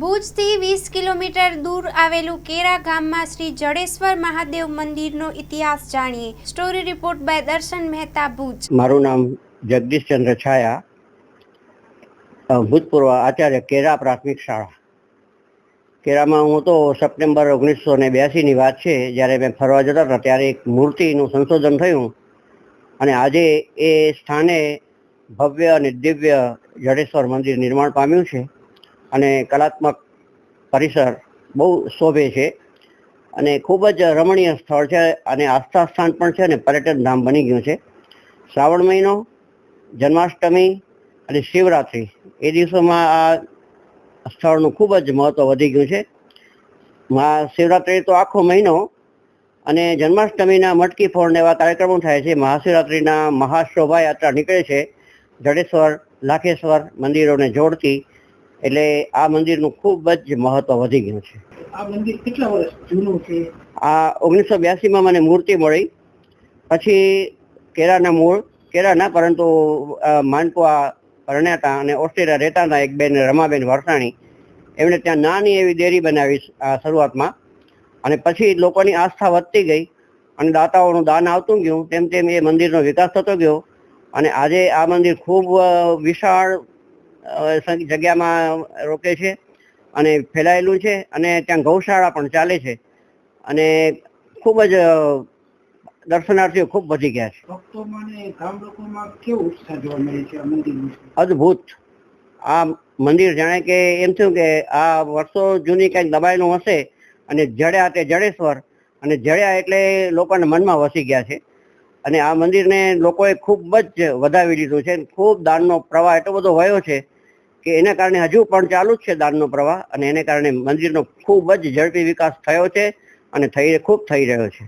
ભુજથી વીસ કિલોમીટર દૂર આવેલું કેરા ગામમાં શ્રી જડેશ્વર મહાદેવ મંદિરનો ઇતિહાસ જાણીએ. સ્ટોરી રિપોર્ટ બાય દર્શન મહેતા ભુજ. મારું નામ જગદીશ ચંદ્ર છાયા ભૂતપૂર્વ આચાર્ય કેરા પ્રાથમિક શાળા. કેરામાં હું તો સપ્ટેમ્બર ઓગણીસો ને બ્યાસીની વાત છે, જ્યારે મેં ફરવા જતા હતા, ત્યારે એક મૂર્તિનું સંશોધન થયું. અને આજે એ સ્થાને ભવ્ય અને દિવ્ય જડેશ્વર મંદિર નિર્માણ પામ્યું છે. અને કલાત્મક પરિસર બહુ શોભે છે. અને ખૂબ જ રમણીય સ્થળ છે અને આસ્થા સ્થાન પણ છે અને પર્યટન ધામ બની ગયું છે. શ્રાવણ મહિનો, જન્માષ્ટમી અને શિવરાત્રિ એ દિવસોમાં આ સ્થળનું ખૂબ જ મહત્ત્વ વધી ગયું છે. શિવરાત્રિ તો આખો મહિનો અને જન્માષ્ટમીના મટકી ફોડને એવા કાર્યક્રમો થાય છે. મહાશિવરાત્રિના મહાશોભાયાત્રા નીકળે છે. જડેશ્વર, લાખેશ્વર મંદિરોને જોડતી એટલે આ મંદિરનું ખૂબ જ મહત્વ વધી ગયું છે. આ મંદિર કેટલા વર્ષ જૂનું છે? આ ઓગણીસો બ્યાસીમાં મને મૂર્તિ મળી. પછી કેરાના મૂળ કેરાના પરંતુ અ, પરણ્યા હતા અને ઓસ્ટ્રેલિયા રહેતા હતા એક બેન રમાબેન વરસાણી એમણે ત્યાં નાની એવી ડેરી બનાવી શરૂઆતમાં. અને પછી લોકોની આસ્થા વધતી ગઈ અને દાતાઓનું દાન આવતું ગયું. તેમ તેમ એ મંદિરનો વિકાસ થતો ગયો અને આજે આ મંદિર ખૂબ વિશાળ જગ્યામાં રોકે છે અને ફેલાયેલું છે અને ત્યાં ગૌશાળા પણ ચાલે છે અને ખૂબ જ દર્શનાર્થીઓ ખૂબ વધી ગયા છે. અદ્ભુત. આ મંદિર જાણે કે એમ થયું કે આ વર્ષો જૂની કંઈક દબાયેલું હશે અને જડ્યા તે જડેશ્વર અને જડ્યા એટલે લોકોના મનમાં વસી ગયા છે. અને આ મંદિરને લોકોએ ખૂબ જ વધાવી દીધું છે ખૂબ દાનનો પ્રવાહ એટલો બધો વયો છે કે એના કારણે હજુ પણ ચાલુ જ છે દાનનો પ્રવાહ અને એને કારણે મંદિરનો ખૂબ જ ઝડપી વિકાસ થયો છે અને થઈ, ખૂબ થઈ રહ્યો છે.